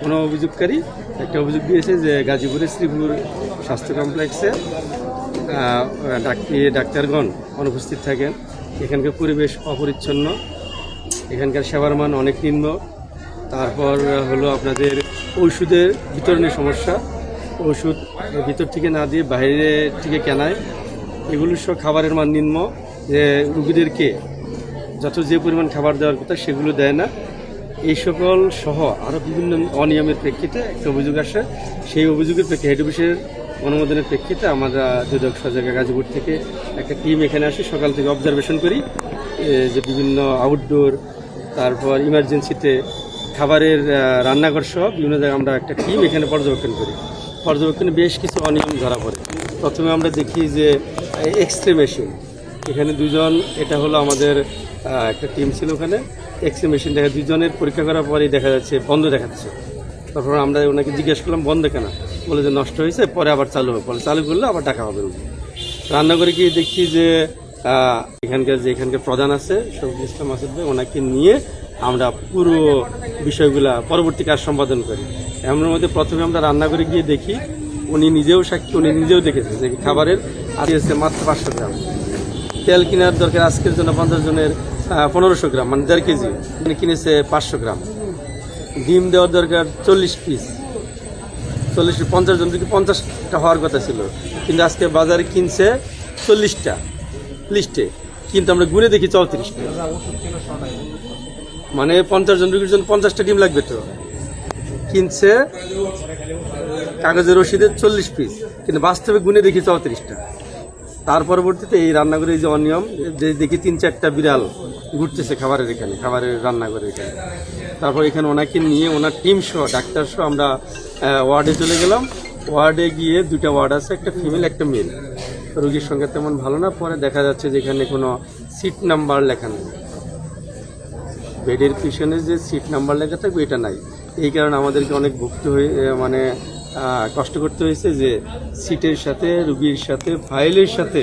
কোনো অভিযোগকারী? একটা অভিযোগ দিয়েছে যে গাজীপুরের শ্রীপুর স্বাস্থ্য কমপ্লেক্সে ডাক্তারগণ অনুপস্থিত থাকেন। এখানকার পরিবেশ অপরিচ্ছন্ন, এখানকার সেবার মান অনেক নিম্ন। তারপর হলো আপনাদের ওষুধের বিতরণের সমস্যা। ওষুধ ভিতর থেকে না দিয়ে বাইরে থেকে কেনায়। এগুলো সব খাবারের মান নিম্ন। যে রুগীদেরকে যত যে পরিমাণ খাবার দেওয়ার কথা সেগুলো দেয় না। এই সকল সহ আরও বিভিন্ন অনিয়মের প্রেক্ষিতে একটা অভিযোগ আসে। সেই অভিযোগের প্রেক্ষিতে হেড অফিসের অনুমোদনের প্রেক্ষিতে আমরা দুদক সজাগা গাজীপুর থেকে একটা টিম এখানে আসি। সকাল থেকে অবজারভেশন করি যে বিভিন্ন আউটডোর তারপর ইমার্জেন্সিতে খাবারের রান্নাঘর সহ বিভিন্ন জায়গায় আমরা একটা টিম এখানে পর্যবেক্ষণ করি। পর্যবেক্ষণে বেশ কিছু অনিয়ম ধরা পড়ে। প্রথমে আমরা দেখি যে এক্স রে মেশিন এখানে দুজন, এটা হলো আমাদের একটা টিম ছিল ওখানে। এক্স রে মেশিন দেখা, দুজনের পরীক্ষা করার পরেই দেখা যাচ্ছে, বন্ধ দেখাচ্ছে তারপর আমরা ওনাকে জিজ্ঞেস করলাম, বন্ধ কেন? বলে যে নষ্ট হয়েছে, পরে আবার চালু হবে। পরে চালু করলে আবার টাকা হবে রান্না করে গিয়ে দেখি যে এখানকার যে এখানকার প্রধান আছে, শফিক ইসলাম মাসুদ ভাই ওনাকে নিয়ে আমরা পুরো বিষয়গুলা পরবর্তী কাজ সম্পাদন করি। এমন মধ্যে প্রথমে আমরা রান্না করে গিয়ে দেখি, উনি নিজেও সাক্ষী, উনি নিজেও দেখেছে যে খাবারের আছে মাত্র পাঁচশো গ্রাম। তেল কেনার দরকার আজকের জন্য পঞ্চাশ জনের পনেরোশো গ্রাম মানে দেড় কেজি। উনি কিনেছে পাঁচশো গ্রাম। ডিম দেওয়ার দরকার চল্লিশ পিস চল্লিশ, পঞ্চাশ জন থেকে পঞ্চাশটা হওয়ার কথা ছিল। কিন্তু আজকে বাজারে কিনছে চল্লিশটা লিস্টে কিন্তু আমরা গুনে দেখি চৌত্রিশটা মানে পঞ্চাশ জন রুগীর জন্য পঞ্চাশটা ডিম লাগবে তো। কিনছে কাগজের রসিদের চল্লিশ পিস কিন্তু বাস্তবে গুনে দেখি চৌত্রিশটা। তার পরবর্তীতে এই রান্নাঘরে যে অনিয়ম, যে দেখি তিন চারটা বিড়াল ঘুরতেছে খাবারের এখানে, খাবারের রান্নাঘরে এখানে। তারপর এখানে ওনাকে নিয়ে, ওনার টিম সহ, ডাক্তার সহ আমরা ওয়ার্ডে চলে গেলাম। ওয়ার্ডে গিয়ে দুটা ওয়ার্ড আছে, একটা ফিমেল একটা মেল রোগীর সঙ্গে তেমন ভালো না, পরে দেখা যাচ্ছে যে এখানে কোনো সিট নাম্বার লেখা নেই। বেডের পিছনে যে সিট নাম্বার লেখা থাকবে, এটা নাই। এই কারণে আমাদেরকে অনেক ভুক্ত হয়ে মানে কষ্ট করতে হয়েছে যে সিটের সাথে রুগীর সাথে ফাইলের সাথে